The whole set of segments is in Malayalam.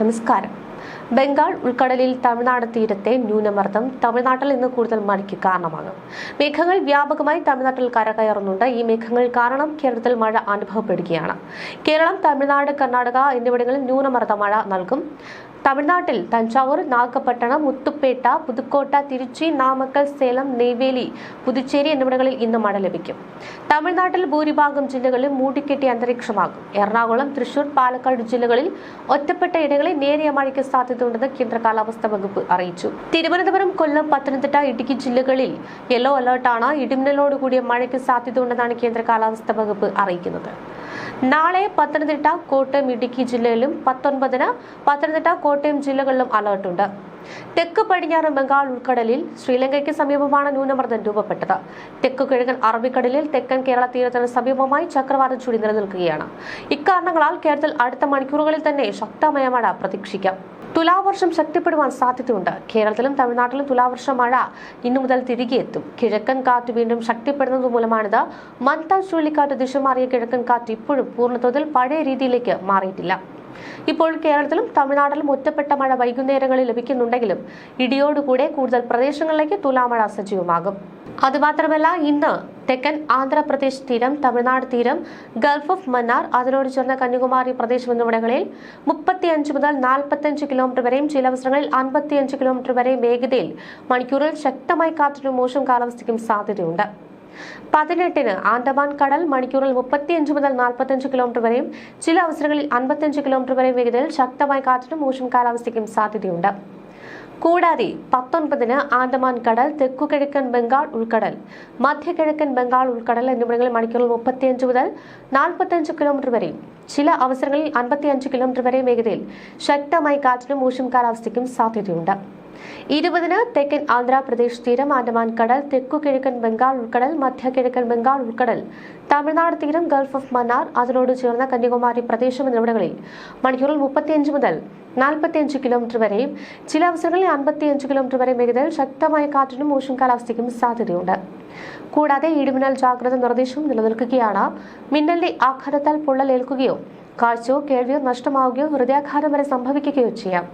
നമസ്കാരം. ബംഗാൾ ഉൾക്കടലിൽ തമിഴ്നാട് തീരത്തെ ന്യൂനമർദ്ദം തമിഴ്നാട്ടിൽ നിന്ന് കൂടുതൽ മഴയ്ക്ക് കാരണമാകും. മേഘങ്ങൾ വ്യാപകമായി തമിഴ്നാട്ടിൽ കരകയറുന്നുണ്ട്. ഈ മേഘങ്ങൾ കാരണം കേരളത്തിൽ മഴ അനുഭവപ്പെടുകയാണ്. കേരളം തമിഴ്നാട് കർണാടക എന്നിവിടങ്ങളിൽ ന്യൂനമർദ്ദ മഴ നൽകും. തമിഴ്നാട്ടിൽ തഞ്ചാവൂർ നാഗപട്ടണം മുത്തുപ്പേട്ട പുതുക്കോട്ട തിരുച്ചി നാമക്കൽ സേലം നെയ്വേലി പുതുച്ചേരി എന്നിവിടങ്ങളിൽ ഇന്ന് മഴ ലഭിക്കും. തമിഴ്നാട്ടിൽ ഭൂരിഭാഗം ജില്ലകളിൽ മൂടിക്കെട്ടിയ അന്തരീക്ഷമാകും. എറണാകുളം തൃശൂർ പാലക്കാട് ജില്ലകളിൽ ഒറ്റപ്പെട്ട ഇടങ്ങളിൽ നേരിയ മഴയ്ക്ക് സാധ്യതയുണ്ടെന്ന് കേന്ദ്ര കാലാവസ്ഥാ വകുപ്പ് അറിയിച്ചു. തിരുവനന്തപുരം കൊല്ലം പത്തനംതിട്ട ഇടുക്കി ജില്ലകളിൽ യെല്ലോ അലർട്ടാണ് ഇടിമിന്നലോട് കൂടിയ മഴയ്ക്ക് സാധ്യതയുണ്ടെന്നാണ് കേന്ദ്ര കാലാവസ്ഥാ വകുപ്പ് അറിയിക്കുന്നത്. നാളെ പത്തനംതിട്ട കോട്ടയം ഇടുക്കി ജില്ലയിലും പത്തൊൻപതിന് പത്തനംതിട്ട കോട്ടയം ജില്ലകളിലും അലർട്ടുണ്ട് തെക്ക് പടിഞ്ഞാറ് ബംഗാൾ ഉൾക്കടലിൽ ശ്രീലങ്കയ്ക്ക് സമീപമാണ് ന്യൂനമർദ്ദം രൂപപ്പെട്ടത്. തെക്ക് കിഴക്കൻ അറബിക്കടലിൽ തെക്കൻ കേരള തീരത്തിന് സമീപമായി ചക്രവാത ചുഴി നിലനിൽക്കുകയാണ്. ഇക്കാരണങ്ങളാൽ കേരളത്തിൽ അടുത്ത മണിക്കൂറുകളിൽ തന്നെ ശക്തമായ മഴ പ്രതീക്ഷിക്കാം. തുലാവർഷം ശക്തിപ്പെടുവാൻ സാധ്യതയുണ്ട്. കേരളത്തിലും തമിഴ്നാട്ടിലും തുലാവർഷ മഴ ഇന്നു മുതൽ തിരികെ എത്തും. കിഴക്കൻ കാറ്റ് വീണ്ടും ശക്തിപ്പെടുന്നത് മൂലമാണിത്. മൻത ചുഴലിക്കാറ്റ് ദിശ മാറിയ കിഴക്കൻ കാറ്റ് ഇപ്പോഴും പൂർണതോതിൽ പഴയ രീതിയിലേക്ക് മാറിയിട്ടില്ല. ഇപ്പോൾ കേരളത്തിലും തമിഴ്നാട്ടിലും ഒറ്റപ്പെട്ട മഴ വൈകുന്നേരങ്ങളിൽ ലഭിക്കുന്നുണ്ടെങ്കിലും ഇടിയോടുകൂടെ കൂടുതൽ പ്രദേശങ്ങളിലേക്ക് തുലാമഴ സജീവമാകും. അതുമാത്രമല്ല ഇന്ന് തെക്കൻ ആന്ധ്രാപ്രദേശ് തീരം തമിഴ്നാട് തീരം ഗൾഫ് ഓഫ് മന്നാർ അതിനോട് ചേർന്ന കന്യാകുമാരി പ്രദേശം എന്നിവിടങ്ങളിൽ മുപ്പത്തിയഞ്ച് മുതൽ നാൽപ്പത്തിയഞ്ച് കിലോമീറ്റർ വരെയും ചില അവസരങ്ങളിൽ അൻപത്തിയഞ്ച് കിലോമീറ്റർ വരെയും വേഗതയിൽ മണിക്കൂറിൽ ശക്തമായി കാറ്റിനും മോശം കാലാവസ്ഥയ്ക്കും സാധ്യതയുണ്ട്. പതിനെട്ടിന് ആൻഡമാൻ കടൽ മണിക്കൂറിൽ മുപ്പത്തിയഞ്ച് മുതൽ നാൽപ്പത്തിയഞ്ച് കിലോമീറ്റർ വരെയും ചില അവസരങ്ങളിൽ അൻപത്തിയഞ്ച് കിലോമീറ്റർ വരെയും വേഗതയിൽ ശക്തമായ കാറ്റിനും മോശം കാലാവസ്ഥയ്ക്കും സാധ്യതയുണ്ട്. കൂടാതെ പത്തൊൻപതിന് ആൻഡമാൻ കടൽ തെക്കുകിഴക്കൻ ബംഗാൾ ഉൾക്കടൽ മധ്യകിഴക്കൻ ബംഗാൾ ഉൾക്കടൽ എന്നിവിടങ്ങളിൽ മണിക്കൂറിൽ മുപ്പത്തിയഞ്ച് മുതൽ നാൽപ്പത്തിയഞ്ച് കിലോമീറ്റർ വരെ ചില അവസരങ്ങളിൽ അൻപത്തിയഞ്ച് കിലോമീറ്റർ വരെ വേഗതയിൽ ശക്തമായി കാറ്റിനും മോശം കാലാവസ്ഥയ്ക്കും സാധ്യതയുണ്ട്. ഇരുപതിന് തെക്കൻ ആന്ധ്രാപ്രദേശ് തീരം ആൻഡമാൻ കടൽ തെക്കു കിഴക്കൻ ബംഗാൾ ഉൾക്കടൽ മധ്യ കിഴക്കൻ ബംഗാൾ ഉൾക്കടൽ തമിഴ്നാട് തീരം ഗൾഫ് ഓഫ് മന്നാർ അതിനോട് ചേർന്ന കന്യാകുമാരി പ്രദേശം എന്നിവിടങ്ങളിൽ. മണിക്കൂറിൽ മുപ്പത്തിയഞ്ച് മുതൽ നാൽപ്പത്തിയഞ്ച് കിലോമീറ്റർ വരെയും ചില അവസരങ്ങളിൽ അൻപത്തിയഞ്ച് കിലോമീറ്റർ വരെ വേഗതയിൽ ശക്തമായ കാറ്റിനും മോശം കാലാവസ്ഥയ്ക്കും സാധ്യതയുണ്ട്. കൂടാതെ ഇടിമിന്നൽ ജാഗ്രത നിർദ്ദേശവും നിലനിൽക്കുകയാണ്. മിന്നലിന്റെ ആഘാതത്താൽ പൊള്ളലേൽക്കുകയോ കാഴ്ചയോ കേൾവിയോ നഷ്ടമാവുകയോ ഹൃദയാഘാതം വരെ സംഭവിക്കുകയോ ചെയ്യാം.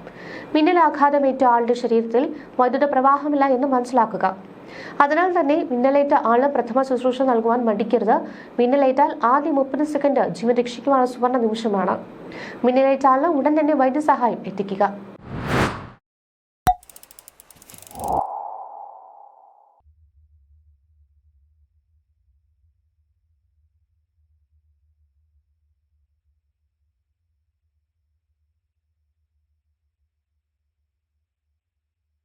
മിന്നലാഘാതമേറ്റ ആളുടെ ശരീരത്തിൽ വൈദ്യുത പ്രവാഹമില്ല എന്ന് മനസ്സിലാക്കുക. അതിനാൽ തന്നെ മിന്നലേറ്റ ആൾ പ്രഥമ ശുശ്രൂഷ നൽകുവാൻ മടിക്കരുത്. മിന്നലേറ്റാൽ ആദ്യ മുപ്പത് സെക്കൻഡ് ജീവൻ രക്ഷിക്കുവാനുള്ള സുവർണ നിമിഷമാണ്. മിന്നലേറ്റ ആളിന് ഉടൻ തന്നെ വൈദ്യസഹായം എത്തിക്കുക.